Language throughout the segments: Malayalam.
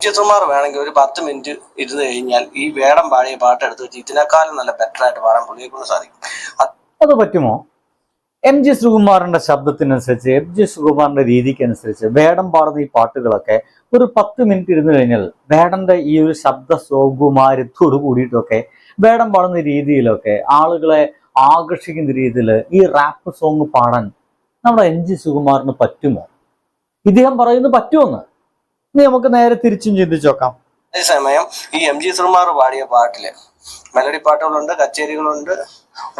ചിത്രമാർ വേണമെങ്കിൽ ഒരു പത്ത് മിനിറ്റ് ഇരുന്ന് കഴിഞ്ഞാൽ ഈ വേടം പാടിയ പാട്ട് എടുത്ത് വെച്ച് ഇതിനേക്കാളും നല്ല ബെറ്റർ ആയിട്ട് പാടാൻ പുള്ളിയെ കൊണ്ട് സാധിക്കും. അത് പറ്റുമോ? എം ജി ശ്രീകുമാറിന്റെ ശബ്ദത്തിനനുസരിച്ച് എം ജി ശ്രീകുമാറിന്റെ രീതിക്ക് അനുസരിച്ച് വേടം പാടുന്ന ഈ പാട്ടുകളൊക്കെ ഒരു പത്ത് മിനിറ്റ് ഇരുന്ന് കഴിഞ്ഞാൽ വേടന്റെ ഈ ഒരു ശബ്ദ സൗകുമാര്യത്തോട് കൂടിയിട്ടൊക്കെ വേടം പാടുന്ന രീതിയിലൊക്കെ ആളുകളെ ആകർഷിക്കുന്ന രീതിയിൽ ഈ റാപ്പ് സോങ് പാടാൻ നമ്മുടെ എം ജി ശ്രീകുമാറിന് പറ്റുമോ? ഇദ്ദേഹം പറയുന്നത് പറ്റുമെന്ന്. ഇനി നമുക്ക് നേരെ തിരിച്ചും ചിന്തിച്ചു നോക്കാം. അതേസമയം ഈ എം ജി സുർമാർ പാടിയ പാട്ടിൽ മെലഡി പാട്ടുകളുണ്ട് കച്ചേരികളുണ്ട്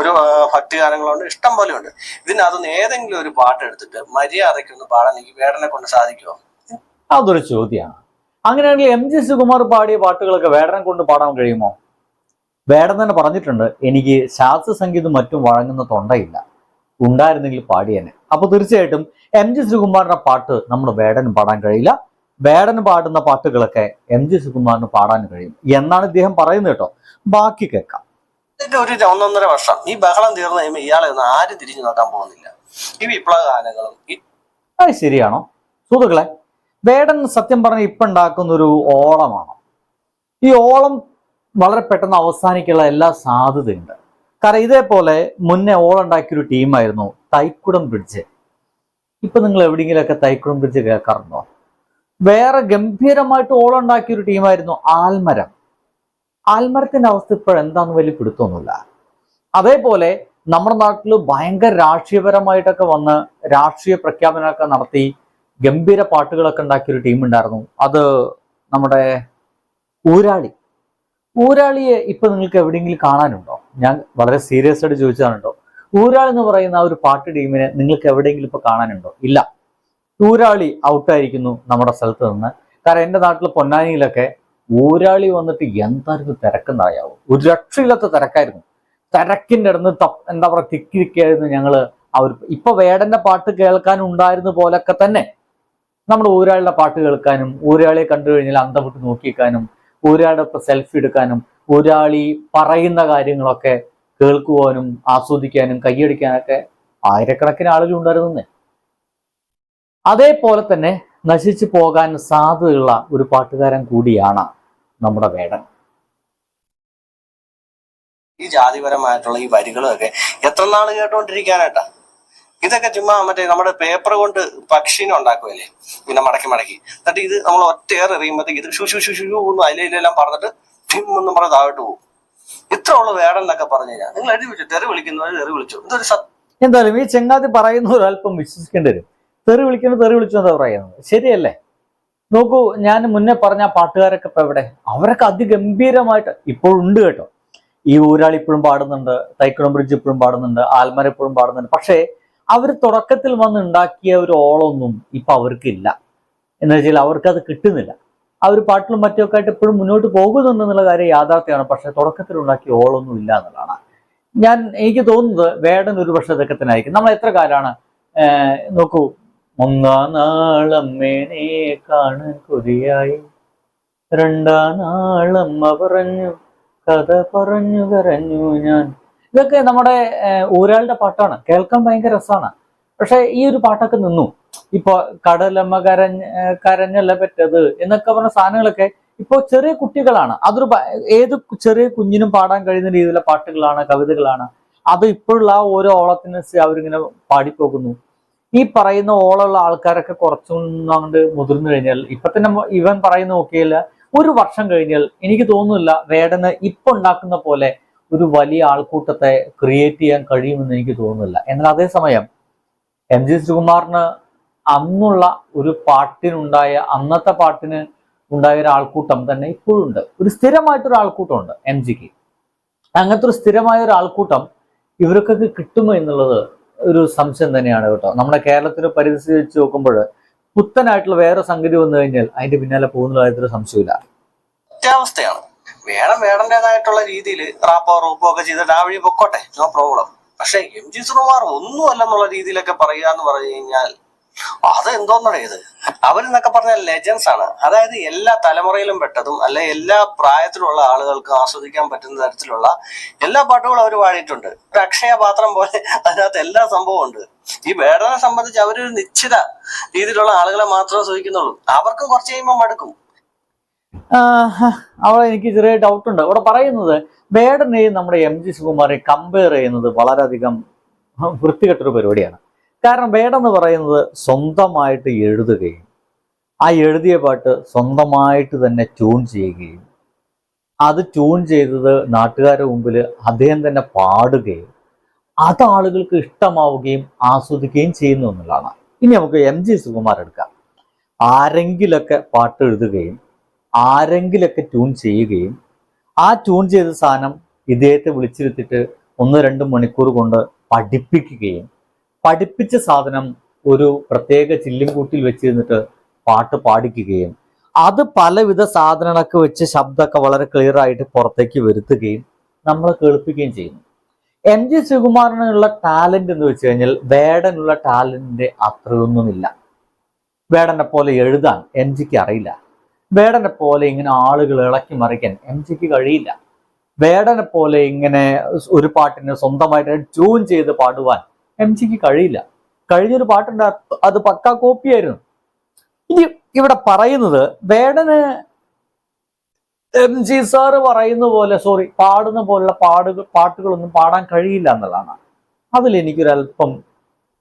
ഒരു ഭക്തിഗാനങ്ങളുണ്ട് ഇഷ്ടം പോലെ ഉണ്ട് ഇതിനകത്തുനിന്ന് ഏതെങ്കിലും ഒരു പാട്ട് എടുത്തിട്ട് മര്യാദയ്ക്കൊന്ന് പാടാൻ എനിക്ക് വേടനെ കൊണ്ട് സാധിക്കുമോ അതൊരു ചോദ്യമാണ്. അങ്ങനെയാണെങ്കിൽ എം ജി സുകുമാർ പാടിയ പാട്ടുകളൊക്കെ വേടനെ കൊണ്ട് പാടാൻ കഴിയുമോ? വേടൻ തന്നെ പറഞ്ഞിട്ടുണ്ട് എനിക്ക് ശാസ്ത്ര സംഗീതം മറ്റും വഴങ്ങുന്ന തൊണ്ടയില്ല. ഉണ്ടായിരുന്നെങ്കിൽ പാടിയനെ. അപ്പൊ തീർച്ചയായിട്ടും എം ജി ശ്രീകുമാറിന്റെ പാട്ട് നമ്മുടെ വേടനും പാടാൻ കഴിയില്ല. വേടന് പാടുന്ന പാട്ടുകളൊക്കെ എം ജി സുകുമാറിന് പാടാൻ കഴിയും. എന്നാണ് ഇദ്ദേഹം പറയുന്നത് കേട്ടോ. ബാക്കി കേൾക്കാം. ഇതിന്റെ ഒരു ഒന്നൊന്നര വർഷം. ഈ ബഹളം തീർന്നു കഴിയുമ്പോൾ ഇയാളെ ഒന്നും ആരും തിരിഞ്ഞു നോക്കാൻ പോകുന്നില്ല. ഈ വിപ്ലവ ഗാനങ്ങളും. അത് ശരിയാണോ? സുഹൃത്തുക്കളെ വേടൻ സത്യം പറഞ്ഞ ഇപ്പൊ ഉണ്ടാക്കുന്ന ഒരു ഓളമാണ്. ഈ ഓളം വളരെ പെട്ടെന്ന് അവസാനിക്കാനുള്ള എല്ലാ സാധ്യതയുണ്ട്. കാരണം ഇതേപോലെ മുന്നേ ഓളം ഉണ്ടാക്കിയ ഒരു ടീമായിരുന്നു തൈക്കുടം ബ്രിഡ്ജ്. ഇപ്പൊ നിങ്ങൾ എവിടെയെങ്കിലുമൊക്കെ തൈക്കുടം ബ്രിഡ്ജ് കേൾക്കാറുണ്ടോ? വേറെ ഗംഭീരമായിട്ട് ഓൾ ഉണ്ടാക്കിയ ഒരു ടീമായിരുന്നു ആൽമരം. ആൽമരത്തിന്റെ അവസ്ഥ ഇപ്പോഴെന്താന്ന് വലിയ പിടുത്തമൊന്നുമില്ല. അതേപോലെ നമ്മുടെ നാട്ടിൽ ഭയങ്കര രാഷ്ട്രീയപരമായിട്ടൊക്കെ വന്ന് രാഷ്ട്രീയ പ്രഖ്യാപനമൊക്കെ നടത്തി ഗംഭീര പാട്ടുകളൊക്കെ ഉണ്ടാക്കിയ ഒരു ടീം ഉണ്ടായിരുന്നു. അത് നമ്മുടെ ഊരാളി. ഊരാളിയെ ഇപ്പൊ നിങ്ങൾക്ക് എവിടെയെങ്കിലും കാണാനുണ്ടോ? ഞാൻ വളരെ സീരിയസ് ആയിട്ട് ചോദിച്ചതാണുണ്ടോ? ഊരാളി എന്ന് പറയുന്ന ആ ഒരു പാട്ട് ടീമിനെ നിങ്ങൾക്ക് എവിടെയെങ്കിലും ഇപ്പൊ കാണാനുണ്ടോ? ഇല്ല. ഊരാളി ഔട്ടായിരിക്കുന്നു നമ്മുടെ സ്ഥലത്ത് നിന്ന്. കാരണം എന്റെ നാട്ടിൽ പൊന്നാനിയിലൊക്കെ ഊരാളി വന്നിട്ട് എന്തായിരുന്നു തിരക്കെന്നറിയാവോ? ഒരു രക്ഷയില്ലാത്ത തിരക്കായിരുന്നു. തിരക്കിന്റെ ഇടന്ന് തപ്പ് എന്താ പറയുക തിക്കി തിക്കിയായിരുന്നു അവർ ഇപ്പൊ വേടന്റെ പാട്ട് കേൾക്കാൻ ഉണ്ടായിരുന്ന പോലൊക്കെ തന്നെ. നമ്മൾ ഊരാളിയുടെ പാട്ട് കേൾക്കാനും ഊരാളിയെ കണ്ടു കഴിഞ്ഞാൽ അന്തം വിട്ട് നോക്കിക്കാനും ഊരാളുടെ ഒപ്പം സെൽഫി എടുക്കാനും ഊരാളി പറയുന്ന കാര്യങ്ങളൊക്കെ കേൾക്കുവാനും ആസ്വദിക്കാനും കൈയടിക്കാനൊക്കെ ആയിരക്കണക്കിന് ആളുകൾ ഉണ്ടായിരുന്നേ അതേപോലെ തന്നെ നശിച്ചു പോകാൻ സാധ്യതയുള്ള ഒരു പാട്ടുകാരൻ കൂടിയാണ് നമ്മുടെ വേടൻ. ഈ ജാതിപരമായിട്ടുള്ള ഈ വരികളൊക്കെ എത്ര നാൾ കേട്ടോണ്ടിരിക്കാനായിട്ടാ? ഇതൊക്കെ ചുമ്മാ മറ്റേ നമ്മുടെ പേപ്പർ കൊണ്ട് പക്ഷിനെ ഉണ്ടാക്കുമല്ലേ പിന്നെ മടക്കി മടക്കി. എന്നിട്ട് ഇത് നമ്മൾ ഒറ്റയേറെ എറിയുമ്പോഴത്തേക്ക് ഇത് ഷു ഷു ഷു ഷു അതിലെല്ലാം പറഞ്ഞിട്ട് ടിം എന്നും പറഞ്ഞ് താഴോട്ട് പോകും. ഇത്ര ഉള്ള വേടം എന്നൊക്കെ പറഞ്ഞു കഴിഞ്ഞാൽ നിങ്ങൾ എഴുതി വിളിച്ചു തെറി വിളിക്കുന്നവർ തെറി വിളിച്ചു. എന്തൊരു എന്തായാലും ഈ ചെങ്ങാതി പറയുന്ന ഒരു അല്പം വിശ്വസിക്കേണ്ടി വരും. തെറി വിളിക്കുന്നത് തെറി വിളിച്ചു എന്താ പറയുന്നത് ശരിയല്ലേ? നോക്കൂ ഞാൻ മുന്നേ പറഞ്ഞ പാട്ടുകാരൊക്കെ ഇപ്പൊ എവിടെ? അവരൊക്കെ അതിഗംഭീരമായിട്ട് ഇപ്പോഴുണ്ട് കേട്ടോ. ഈ ഊരാളി ഇപ്പോഴും പാടുന്നുണ്ട് തൈക്കുളം ബ്രിഡ്ജ് ഇപ്പോഴും പാടുന്നുണ്ട് ആൽമര ഇപ്പോഴും പാടുന്നുണ്ട്. പക്ഷേ അവർ തുടക്കത്തിൽ വന്ന് ഉണ്ടാക്കിയ ഒരു ഓളൊന്നും ഇപ്പൊ അവർക്കില്ല. എന്ന് വെച്ചാൽ അവർക്ക് അത് കിട്ടുന്നില്ല. ആ ഒരു പാട്ടിലും മറ്റൊക്കെ ആയിട്ട് ഇപ്പോഴും മുന്നോട്ട് പോകുന്നുണ്ട് എന്നുള്ള കാര്യം യാഥാർത്ഥ്യമാണ്. പക്ഷെ തുടക്കത്തിൽ ഉണ്ടാക്കിയ ഓളൊന്നും ഇല്ല എന്നുള്ളതാണ്. ഞാൻ എനിക്ക് തോന്നുന്നത് വേടൻ ഒരു പക്ഷെ നമ്മൾ എത്ര കാലമാണ് നോക്കൂ ഒന്നാം നാളമ്മേനെ കാണാൻ കൊതിയായി. രണ്ടാം നാളമ്മ പറഞ്ഞു കഥ പറഞ്ഞു കരഞ്ഞു ഞാൻ. ഇതൊക്കെ നമ്മുടെ ഊരാളുടെ പാട്ടാണ്. കേൾക്കാൻ ഭയങ്കര രസമാണ്. പക്ഷെ ഈ ഒരു പാട്ടൊക്കെ നിന്നു. ഇപ്പൊ കടലമ്മ കരഞ്ഞ കരഞ്ഞല്ല പറ്റത് എന്നൊക്കെ പറഞ്ഞ സാധനങ്ങളൊക്കെ ഇപ്പൊ ചെറിയ കുട്ടികളാണ്. അതൊരു ഏത് ചെറിയ കുഞ്ഞിനും പാടാൻ കഴിയുന്ന രീതിയിലുള്ള പാട്ടുകളാണ് കവിതകളാണ്. അത് ഇപ്പോഴുള്ള ആ ഓരോ ഓളത്തിന് അവരിങ്ങനെ പാടിപ്പോകുന്നു. ഈ പറയുന്ന ഓളുള്ള ആൾക്കാരൊക്കെ കുറച്ചുകൊണ്ട് മുതിർന്നു കഴിഞ്ഞാൽ ഇപ്പൊ തന്നെ ഇവൻ പറയുന്ന നോക്കിയില്ല ഒരു വർഷം കഴിഞ്ഞാൽ എനിക്ക് തോന്നുന്നില്ല വേടന് ഇപ്പൊ ഉണ്ടാക്കുന്ന പോലെ ഒരു വലിയ ആൾക്കൂട്ടത്തെ ക്രിയേറ്റ് ചെയ്യാൻ കഴിയുമെന്ന് എനിക്ക് തോന്നുന്നില്ല. എന്നാൽ അതേസമയം എം ജി ശ്രീകുമാറിന് അന്നുള്ള ഒരു പാട്ടിനുണ്ടായ അന്നത്തെ പാട്ടിന് ഉണ്ടായ ഒരു ആൾക്കൂട്ടം തന്നെ ഇപ്പോഴുണ്ട് ഒരു സ്ഥിരമായിട്ടൊരു ആൾക്കൂട്ടമുണ്ട് എം ജിക്ക് അങ്ങനത്തെ ഒരു സ്ഥിരമായ ഒരു ആൾക്കൂട്ടം ഇവർക്കൊക്കെ കിട്ടുമോ എന്നുള്ളത് ഒരു സംശയം തന്നെയാണ് കേട്ടോ. നമ്മുടെ കേരളത്തിലെ പരിസ്ഥിതി വെച്ച് നോക്കുമ്പോൾ പുത്തനായിട്ടുള്ള വേറെ സംഗതി വന്നു കഴിഞ്ഞാൽ അതിന്റെ പിന്നാലെ പോകുന്ന കാര്യത്തിൽ സംശയമില്ല അത്യാവസ്ഥയാണ് വേണം വേണ്ടതായിട്ടുള്ള രീതിയിൽ റാപ്പോ റൂപ്പോ ഒക്കെ ചെയ്തിട്ട് വഴി പൊക്കോട്ടെ നോ പ്രോബ്ലം. പക്ഷെ എം ജി ഒന്നും അല്ലെന്നുള്ള രീതിയിലൊക്കെ പറയുക എന്ന് പറഞ്ഞു കഴിഞ്ഞാൽ അത് എന്തോന്നാണ് ഇത്? അവരെന്നൊക്കെ പറഞ്ഞ ലെജൻസ് ആണ്. അതായത് എല്ലാ തലമുറയിലും പെട്ടതും അല്ലെ എല്ലാ പ്രായത്തിലുള്ള ആളുകൾക്ക് ആസ്വദിക്കാൻ പറ്റുന്ന തരത്തിലുള്ള എല്ലാ പാട്ടുകളും അവർ പാടിയിട്ടുണ്ട്. അക്ഷയ പാത്രം പോലെ അതിനകത്ത് എല്ലാ സംഭവവും ഉണ്ട്. ഈ വേടനെ സംബന്ധിച്ച് അവരൊരു നിശ്ചിത രീതിയിലുള്ള ആളുകളെ മാത്രമേ സൂചിക്കുന്നുള്ളൂ അവർക്ക് കുറച്ച് കഴിയുമ്പോൾ മടുക്കും അവിടെ എനിക്ക് ചെറിയ ഡൗട്ട് ഉണ്ട്. അവിടെ പറയുന്നത് വേടനെയും നമ്മുടെ എം ജി സുകുമാറെ കമ്പയർ ചെയ്യുന്നത് വളരെയധികം വൃത്തികെട്ടൊരു പരിപാടിയാണ്. കാരണം വേടെന്ന് പറയുന്നത് സ്വന്തമായിട്ട് എഴുതുകയും ആ എഴുതിയ പാട്ട് സ്വന്തമായിട്ട് തന്നെ ട്യൂൺ ചെയ്യുകയും അത് ട്യൂൺ ചെയ്തത് നാട്ടുകാരുടെ മുമ്പിൽ അദ്ദേഹം തന്നെ പാടുകയും അത് ആളുകൾക്ക് ഇഷ്ടമാവുകയും ആസ്വദിക്കുകയും ചെയ്യുന്നു എന്നുള്ളതാണ്. ഇനി നമുക്ക് എം ജി സുകുമാർ എടുക്കാം. ആരെങ്കിലൊക്കെ പാട്ട് എഴുതുകയും ആരെങ്കിലൊക്കെ ട്യൂൺ ചെയ്യുകയും ആ ട്യൂൺ ചെയ്ത സാധനം ഇദ്ദേഹത്തെ വിളിച്ചിരുത്തിട്ട് ഒന്ന് രണ്ട് മണിക്കൂർ കൊണ്ട് പഠിപ്പിക്കുകയും പഠിപ്പിച്ച സാധനം ഒരു പ്രത്യേക ചില്ലിൻകൂട്ടിൽ വെച്ചിരുന്നിട്ട് പാട്ട് പാടിക്കുകയും അത് പലവിധ സാധനങ്ങളൊക്കെ വെച്ച് ശബ്ദമൊക്കെ വളരെ ക്ലിയർ ആയിട്ട് പുറത്തേക്ക് വരുത്തുകയും നമ്മളെ കേൾപ്പിക്കുകയും ചെയ്യുന്നു. എം ജി ശ്രീകുമാറിനുള്ള ടാലന്റ് എന്ന് വെച്ച് കഴിഞ്ഞാൽ വേടനുള്ള ടാലന്റിന്റെ അത്രയൊന്നുമില്ല. വേടനെ പോലെ എഴുതാൻ എം ജിക്ക് അറിയില്ല. വേടനെ പോലെ ഇങ്ങനെ ആളുകൾ ഇളക്കി മറിക്കാൻ എം ജിക്ക് കഴിയില്ല. വേടനെ പോലെ ഇങ്ങനെ ഒരു പാട്ടിനെ സ്വന്തമായിട്ട് ട്യൂൺ ചെയ്ത് പാടുവാൻ എം ജിക്ക് കഴിയില്ല. കഴിഞ്ഞൊരു പാട്ടുണ്ട് അത് പക്കാ കോപ്പിയായിരുന്നു ഇനി ഇവിടെ പറയുന്നത് വേടന് എം ജി സാറ് പറയുന്ന പോലെ സോറി പാടുന്ന പോലുള്ള പാടുകൾ പാട്ടുകളൊന്നും പാടാൻ കഴിയില്ല എന്നുള്ളതാണ്. അതിൽ എനിക്കൊരല്പം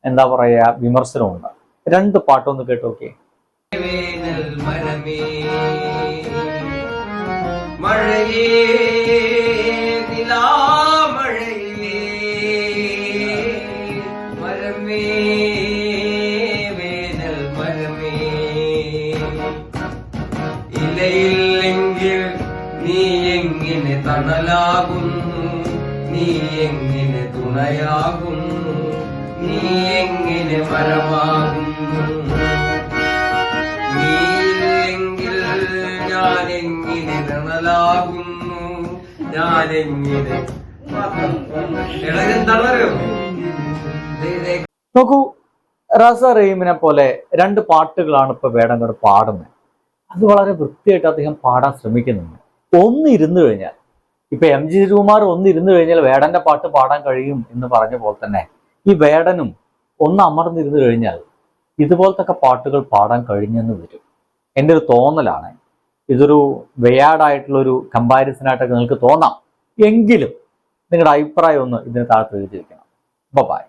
എന്താ പറയാ വിമർശനമുണ്ട്. രണ്ട് പാട്ടൊന്ന് കേട്ടു നോക്കിയേ മഴയേ തണലാകുന്നു നീ എങ്ങനെ തുണയാകുന്നു? നീ എങ്ങനെ മരമാകുന്നു? നീയില്ലെങ്കിൽ ഞാൻ എങ്ങനെ നിണലാകുന്നു ഞാൻ എങ്ങനെ നോക്കൂ റസ റഹീമിനെ പോലെ രണ്ട് പാട്ടുകളാണ് ഇപ്പൊ വേടങ്ങോട് പാടുന്നത്. അത് വളരെ വൃത്തിയായിട്ട് അദ്ദേഹം പാടാൻ ശ്രമിക്കുന്നുണ്ട്. ഒന്നിരുന്നു കഴിഞ്ഞാൽ ഇപ്പൊ എം ജി ശ്രീകുമാർ ഒന്ന് ഇരുന്നു കഴിഞ്ഞാൽ വേടന്റെ പാട്ട് പാടാൻ കഴിയും എന്ന് പറഞ്ഞ പോലെ തന്നെ ഈ വേടനും ഒന്ന് അമർന്നിരുന്നു കഴിഞ്ഞാൽ ഇതുപോലത്തെ പാട്ടുകൾ പാടാൻ കഴിഞ്ഞെന്ന് വരും. എന്റെ ഒരു തോന്നലാണ്. ഇതൊരു വെയാഡായിട്ടുള്ളൊരു കമ്പാരിസൺ ആയിട്ടൊക്കെ നിങ്ങൾക്ക് തോന്നാം. എങ്കിലും നിങ്ങളുടെ അഭിപ്രായം ഒന്ന് ഇതിന് താഴത്ത് എഴുതി വെക്കണം ബൈ